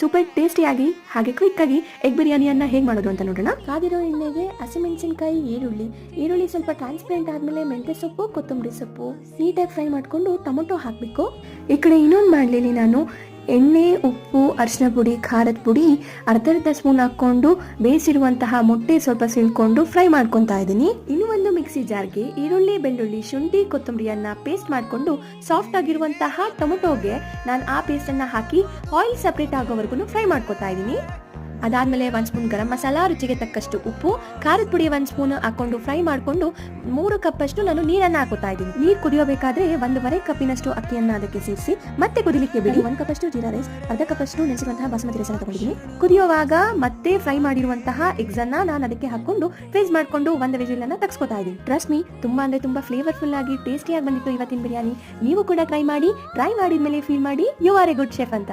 Super ಟೇಸ್ಟಿಯಾಗಿ ಹಾಗೆ quick ಆಗಿ ಎಗ್ ಬಿರಿಯಾನಿಯನ್ನ ಹೇಗೆ ಮಾಡೋದು ಅಂತ ನೋಡೋಣ. ಕಾದಿರೋ ಎಣ್ಣೆಗೆ ಹಸಿಮೆಣಸಿನಕಾಯಿ, ಈರುಳ್ಳಿ. ಈರುಳ್ಳಿ ಸ್ವಲ್ಪ ಟ್ರಾನ್ಸ್ಪರೆಂಟ್ ಆದ್ಮೇಲೆ ಮೆಂತ್ಯ ಸೊಪ್ಪು, ಕೊತ್ತಂಬರಿ ಸೊಪ್ಪು ನೀಟಾಗಿ ಫ್ರೈ ಮಾಡ್ಕೊಂಡು ಟೊಮೊಟೊ ಹಾಕಬೇಕು. ಈ ಕಡೆ ಇನ್ನೊಂದು ಮಾಡಲಿ ನಾನು ಎಣ್ಣೆ, ಉಪ್ಪು ಅರಿಶಿನ ಪುಡಿ, ಖಾರದ ಪುಡಿ ಅರ್ಧ ಅರ್ಧ ಸ್ಪೂನ್ ಹಾಕ್ಕೊಂಡು ಬೇಯಿಸಿರುವಂತಹ ಮೊಟ್ಟೆ ಸ್ವಲ್ಪ ಸಿಳ್ಕೊಂಡು ಫ್ರೈ ಮಾಡ್ಕೊತಾ ಇದ್ದೀನಿ. ಇನ್ನು ಒಂದು ಮಿಕ್ಸಿ ಜಾರ್ಗೆ ಈರುಳ್ಳಿ, ಬೆಳ್ಳುಳ್ಳಿ, ಶುಂಠಿ, ಕೊತ್ತಂಬರಿಯನ್ನ ಪೇಸ್ಟ್ ಮಾಡಿಕೊಂಡು ಸಾಫ್ಟ್ ಆಗಿರುವಂತಹ ಟೊಮೆಟೊಗೆ ನಾನು ಆ ಪೇಸ್ಟ್ ಅನ್ನ ಹಾಕಿ ಆಯಿಲ್ ಸಪ್ರೇಟ್ ಆಗೋವರೆಗೂ ಫ್ರೈ ಮಾಡ್ಕೊತಾ ಇದ್ದೀನಿ. ಅದಾದ್ಮೇಲೆ ಒಂದ್ ಸ್ಪೂನ್ ಗರಂ ಮಸಾಲ, ರುಚಿಗೆ ತಕ್ಕಷ್ಟು ಉಪ್ಪು, ಖಾರದ ಪುಡಿ ಒಂದ್ ಸ್ಪೂನ್ ಹಾಕೊಂಡು ಫ್ರೈ ಮಾಡಿಕೊಂಡು ಮೂರು ಕಪ್ ಅಷ್ಟು ನಾನು ನೀರನ್ನ ಹಾಕೋತಾ ಇದ್ದೀನಿ. ನೀರು ಕುದಿಯೋಬೇಕಾದ್ರೆ ಒಂದೂವರೆ ಕಪ್ಪಿನಷ್ಟು ಅಕ್ಕಿಯನ್ನ ಅದಕ್ಕೆ ಸೇರಿಸಿ ಮತ್ತೆ ಕುದಿಲಿಕ್ಕೆ ಬಿಡಿ. ಒಂದ್ ಕಪ್ ಅಷ್ಟು ಜೀರಾ ರೈಸ್, ಅರ್ಧ ಕಪ್ ಅಷ್ಟು ನೆನೆಸಿರುವಂತಹ ಬಾಸುಮತಿ ರೈಸ್ ತಗೊಂಡಿದ್ದೀನಿ. ಕುದಿಯುವಾಗ ಮತ್ತೆ ಫ್ರೈ ಮಾಡಿರುವಂತಹ ಎಗ್ಸ್ ಅನ್ನ ನಾನು ಅದಕ್ಕೆ ಹಾಕೊಂಡು ಫ್ರೀಸ್ ಮಾಡಿಕೊಂಡು ಒಂದು ವಿಜಿಲ್ ಅನ್ನ ತಗ್ಸ್ಕೊತಾ ಇದ್ದೀನಿ. ಟ್ರಸ್ಟ್ ಮೀ ತುಂಬಾ ಅಂದ್ರೆ ತುಂಬಾ ಫ್ಲೇವರ್ಫುಲ್ ಆಗಿ ಟೇಸ್ಟಿಯಾಗಿ ಬಂದಿತ್ತು ಇವತ್ತಿನ ಬಿರಿಯಾನಿ. ನೀವು ಕೂಡ ಟ್ರೈ ಮಾಡಿ ಟ್ರೈ ಮಾಡಿದ್ಮೇಲೆ ಫೀಲ್ ಮಾಡಿ you are a good chef ಅಂತ.